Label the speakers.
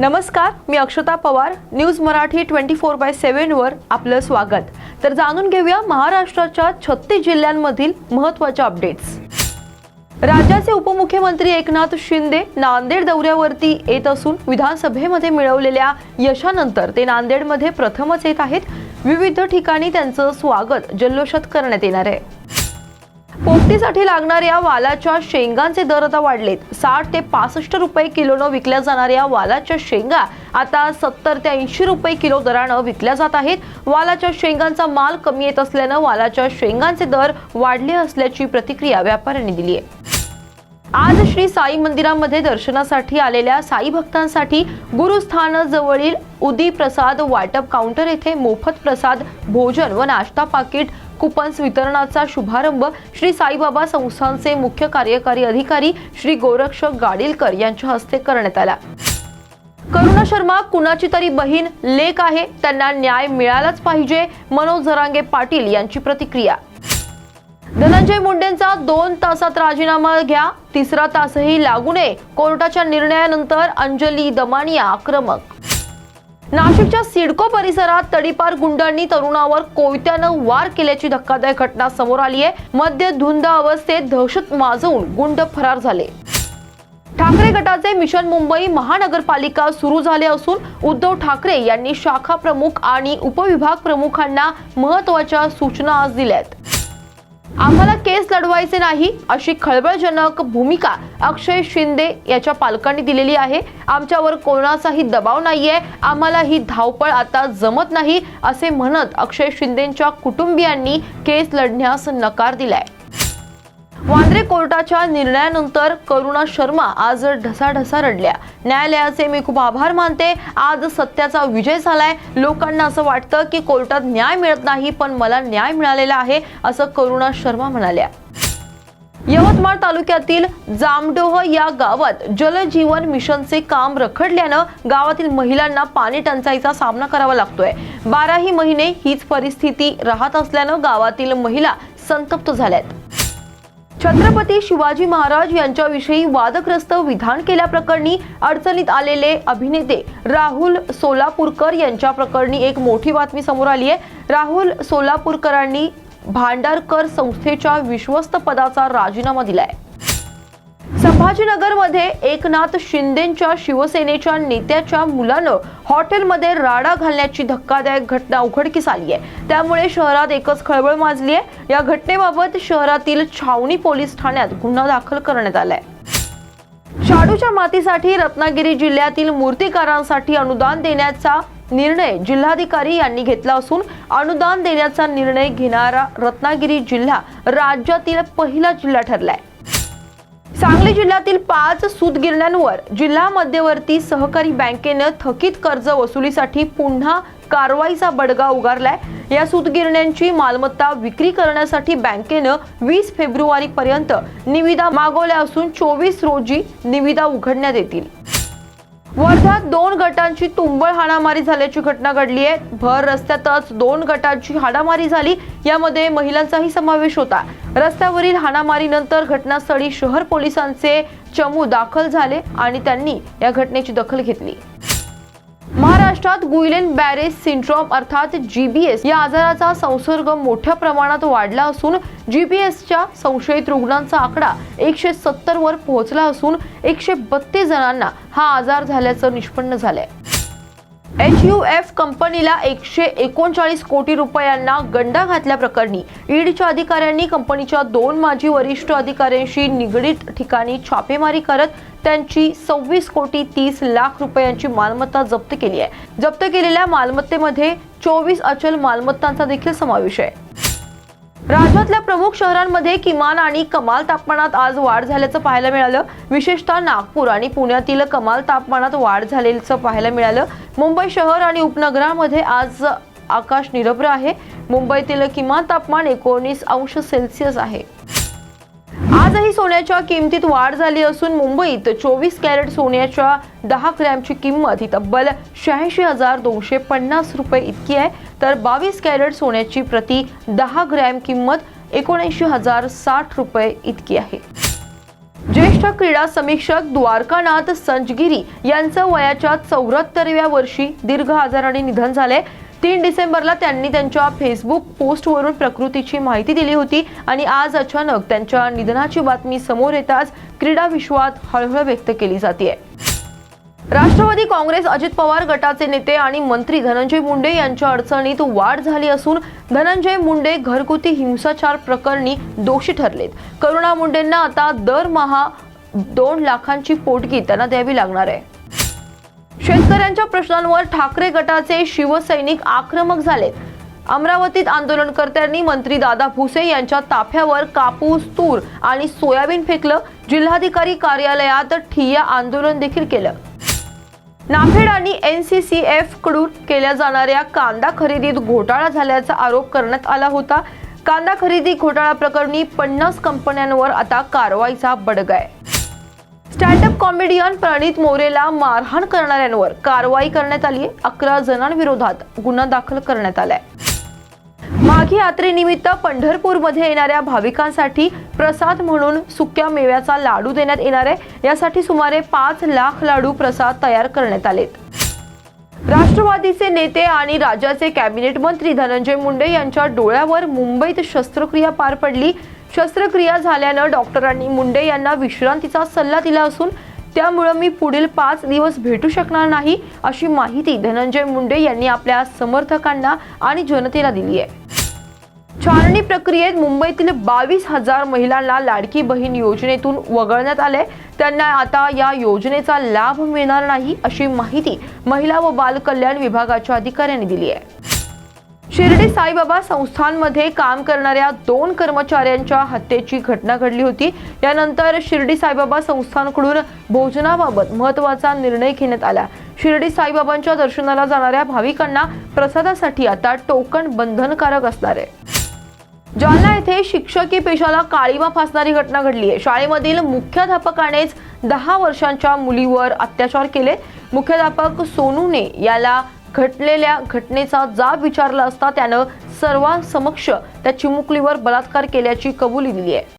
Speaker 1: नमस्कार मी Akshata Pawar news Marathi twenty four by सेव्हनवर आपलं स्वागत. तर जाणून घेऊया महाराष्ट्राच्या छत्तीस जिल्ह्यांमधील महत्त्वाच्या अपडेट्स राज्याचे उपमुख्यमंत्री एकनाथ शिंदे नांदेड दौऱ्यावरती येत असून विधानसभेमध्ये मिळवलेल्या यशानंतर ते नांदेडमध्ये प्रथमच येत आहेत. विविध ठिकाणी त्यांचं स्वागत जल्लोषात करण्यात येणार आहे. पोपटीसाठी लागणाऱ्या वालाच्या शेंगांचे दर आता वाढलेत. साठ ते पासष्ट रुपये किलोनं विकल्या जाणाऱ्या वालाच्या शेंगा आता सत्तर ते ऐंशी रुपये किलो दरानं विकल्या जात आहेत. वालाच्या शेंगांचा माल कमी येत असल्यानं वालाच्या शेंगांचे दर वाढले असल्याची प्रतिक्रिया व्यापाऱ्यांनी दिली आहे. आज श्री साई मंदिरामध्ये दर्शनासाठी आलेल्या साई भक्तांसाठी गुरुस्थानजवळील उदी प्रसाद वाटप काउंटर येथे मोफत प्रसाद भोजन व नाश्ता पाकिट कुपन्स वितरणाचा शुभारंभ श्री साईबाबा संस्थांचे मुख्य कार्यकारी अधिकारी श्री गोरक्षक गाडीलकर यांच्या हस्ते करण्यात आला. करुणा शर्मा कुणाची तरी बहीण लेख आहे त्यांना न्याय मिळालाच पाहिजे मनोज झरांगे पाटील यांची प्रतिक्रिया. धनंजय मुंडेंचा दोन तासात राजीनामा घ्या तिसरा तासही लागू नये. कोर्टाच्या निर्णयानंतर अंजली दमानिया आक्रमक. नाशिकच्या सिडको परिसरात तडीपार गुंडांनी तरुणावर कोयत्यानं वार केल्याची धक्कादायक घटना समोर आली आहे. मध्य धुंद अवस्थेत दहशत माजवून गुंड फरार झाले. ठाकरे गटाचे मिशन मुंबई महानगरपालिका सुरू झाले असून उद्धव ठाकरे यांनी शाखा प्रमुख आणि उपविभाग प्रमुखांना महत्त्वाच्या सूचना आज दिल्यात. आम्हाला केस लढवायचे नाही अशी खळबळजनक भूमिका अक्षय शिंदे याच्या पालकांनी दिलेली आहे. आमच्यावर कोणाचाही दबाव नाहीये. आम्हाला ही धावपळ आता जमत नाही असे म्हणत अक्षय शिंदेच्या कुटुंबियांनी केस लढण्यास नकार दिलाय. वांद्रे कोर्टाच्या निर्णयानंतर करुणा शर्मा आज ढसाढसा रडल्या. न्यायालयाचे मी खूप आभार मानते. आज सत्याचा विजय झालाय. लोकांना असं वाटतं की कोर्टात न्याय मिळत नाही पण मला न्याय मिळालेला आहे असं करुणा शर्मा म्हणाल्या. यवतमाळ तालुक्यातील जामडोह या गावात जलजीवन मिशनचे काम रखडल्यानं गावातील महिलांना पाणी टंचाईचा सामना करावा लागतोय. बाराही महिने हीच परिस्थिती राहत असल्यानं गावातील महिला संतप्त झाल्यात. छत्रपती शिवाजी महाराज यांच्याविषयी वादग्रस्त विधान केल्याप्रकरणी अडचणीत आलेले अभिनेते राहुल सोलापूरकर यांच्या प्रकरणी एक मोठी बातमी समोर आली आहे. राहुल सोलापूरकरांनी भांडारकर संस्थेच्या विश्वस्त पदाचा राजीनामा दिलाय. संभाजीनगरमध्ये एकनाथ शिंदेच्या शिवसेनेच्या नेत्याच्या मुलानं हॉटेलमध्ये राडा घालण्याची धक्कादायक घटना उघडकीस आली आहे. त्यामुळे शहरात एकच खळबळ माजली आहे. या घटनेबाबत शहरातील छावणी पोलीस ठाण्यात गुन्हा दाखल करण्यात आलाय. शाडूच्या मातीसाठी रत्नागिरी जिल्ह्यातील मूर्तिकारांसाठी अनुदान देण्याचा निर्णय जिल्हाधिकारी यांनी घेतला असून अनुदान देण्याचा निर्णय घेणारा रत्नागिरी जिल्हा राज्यातील पहिला जिल्हा ठरलाय. सांगली जिल्ह्यातील पाच सूतगिरण्यांवर जिल्हा मध्यवर्ती सहकारी बँकेनं थकीत कर्ज वसुलीसाठी पुन्हा कारवाईचा बडगा उगारलाय. या सूतगिरण्यांची मालमत्ता विक्री करण्यासाठी बँकेनं वीस फेब्रुवारी पर्यंत निविदा मागवल्या असून चोवीस रोजी निविदा उघडण्यात येतील. वर्ध्यात दोन गटांची तुंबळ हाणामारी झाल्याची घटना घडली आहे. भर रस्त्यातच दोन गटांची हाणामारी झाली. यामध्ये महिलांचाही समावेश होता. रस्त्यावरील हाणामारीनंतर घटनास्थळी शहर पोलिसांचे चमू दाखल झाले आणि त्यांनी या घटनेची दखल घेतली. महाराष्ट्रात गुइलेन बॅरेज सिंड्रोम अर्थात जीबीएस या आजाराचा संसर्ग मोठ्या प्रमाणात वाढला असून जीबीएसच्या संशयित रुग्णांचा आकडा एकशे सत्तर वर पोहोचला असून एकशे बत्तीस जणांना हा आजार झाल्याचं निष्पन्न झालंय. एच यू एफ कंपनीला एकशे एकोणचाळीस कोटी रुपयांना गंडा घातल्याप्रकरणी ईडच्या अधिकाऱ्यांनी कंपनीच्या दोन माजी वरिष्ठ अधिकाऱ्यांशी निगडीत ठिकाणी छापेमारी करत त्यांची सव्वीस कोटी तीस लाख रुपयांची मालमत्ता जप्त केली आहे. जप्त केलेल्या मालमत्तेमध्ये चोवीस अचल मालमत्तांचा देखील समावेश आहे. राज्यातल्या प्रमुख शहरांमध्ये किमान आणि कमाल तापमानात आज वाढ झाल्याचं पाहायला मिळालं. विशेषतः नागपूर आणि पुण्यातील कमाल तापमानात वाढ झाल्याचं पाहायला मिळालं. मुंबई शहर आणि उपनगरामध्ये आज आकाश निरभ्र आहे. मुंबईतील किमान तापमान एकोणीस अंश सेल्सिअस आहे. आजही सोन्याच्या किमतीत वाढ झाली असून मुंबईत चोवीस कॅरेट सोन्याच्या दहा ग्रॅमची किंमत ही तब्बल शहाऐंशी हजार दोनशे पन्नास रुपये इतकी आहे. तर बावीस कॅरेट सोन्याची प्रति दहा ग्रॅम किंमत एकोणऐंशी हजार साठ रुपये इतकी आहे. ज्येष्ठ क्रीडा समीक्षक द्वारकानाथ संजगिरी यांचं वयाच्या चौऱ्याहत्तरव्या वर्षी दीर्घ आजाराने निधन झाले तीन डिसेंबरला त्यांनी त्यांच्या फेसबुक पोस्टवरून प्रकृतीची माहिती दिली होती आणि आज अचानक त्यांच्या निधनाची बातमी समोर येताच क्रीडा विश्वात हळहळ व्यक्त केली जाते राष्ट्रवादी काँग्रेस अजित पवार गटाचे नेते आणि मंत्री धनंजय मुंडे यांच्या अडचणीत वाढ झाली असून धनंजय मुंडे घरगुती हिंसाचार प्रकरणी दोषी ठरलेत. करुणा मुंडेंना आता दरमहा दोन लाखांची पोटगी त्यांना द्यावी लागणार आहे. शेतकऱ्यांच्या प्रश्नांवर ठाकरे गटाचे शिवसैनिक आक्रमक झालेत अमरावतीत आंदोलनकर्त्यांनी मंत्री दादा भुसे यांच्या ताफ्यावर कापूस तूर आणि सोयाबीन फेकलं. जिल्हाधिकारी कार्यालयात ठिय्या आंदोलन देखील केलं. नाफेड आणि एन सी सी एफकडून केल्या जाणाऱ्या कांदा खरेदीत घोटाळा झाल्याचा आरोप करण्यात आला होता. कांदा खरेदी घोटाळा प्रकरणी पन्नास कंपन्यांवर आता कारवाईचा बडगा आहे. स्टँडअप कॉमेडियन प्रणित मोरेला मारहाण करणाऱ्यांवर कारवाई करण्यात आली आहे. अकरा जणांविरोधात गुन्हा दाखल करण्यात आलाय. माघी यात्रेनिमित्त पंढरपूरमध्ये येणाऱ्या भाविकांसाठी प्रसाद म्हणून सुक्या मेव्याचा लाडू देण्यात येणार आहे. यासाठी सुमारे पाच लाख लाडू प्रसाद तयार करण्यात आलेत. राष्ट्रवादीचे नेते आणि राज्याचे कॅबिनेट मंत्री धनंजय मुंडे यांच्या डोळ्यावर मुंबईत शस्त्रक्रिया पार पडली. शस्त्रक्रिया झाल्यानं डॉक्टरांनी मुंडे यांना विश्रांतीचा सल्ला दिला असून त्यामुळं मी पुढील पाच दिवस भेटू शकणार नाही अशी माहिती धनंजय मुंडे यांनी आपल्या समर्थकांना आणि जनतेला दिली आहे. छाननी प्रक्रियेत मुंबईतील बावीस हजार महिलांना लाडकी बहीण योजनेतून वगळण्यात आले त्यांना आता या योजनेचा लाभ मिळणार नाही अशी माहिती महिला व बाल कल्याण विभागाच्या अधिकाऱ्यांनी दिली आहे. शिर्डी साईबाबा संस्थांमध्ये काम करणाऱ्या दोन कर्मचाऱ्यांच्या हत्येची घटना घडली होती. यानंतर शिर्डी साईबाबा संस्थांकडून भोजनाबाबत महत्त्वाचा निर्णय घेण्यात आला. शिर्डी साईबाबांच्या दर्शनाला जाणाऱ्या भाविकांना प्रसादासाठी आता टोकन बंधनकारक असणार आहे. जालना येथे शिक्षकी पेशाला काळीमा फासणारी घटना घडली आहे. शाळेमधील मुख्याध्यापकानेच दहा वर्षांच्या मुलीवर अत्याचार केले. मुख्याध्यापक सोनूने याला घटलेल्या घटनेचा जाब विचारला असता त्यानं सर्वांसमक्ष त्या चिमुकलीवर बलात्कार केल्याची कबुली दिली आहे.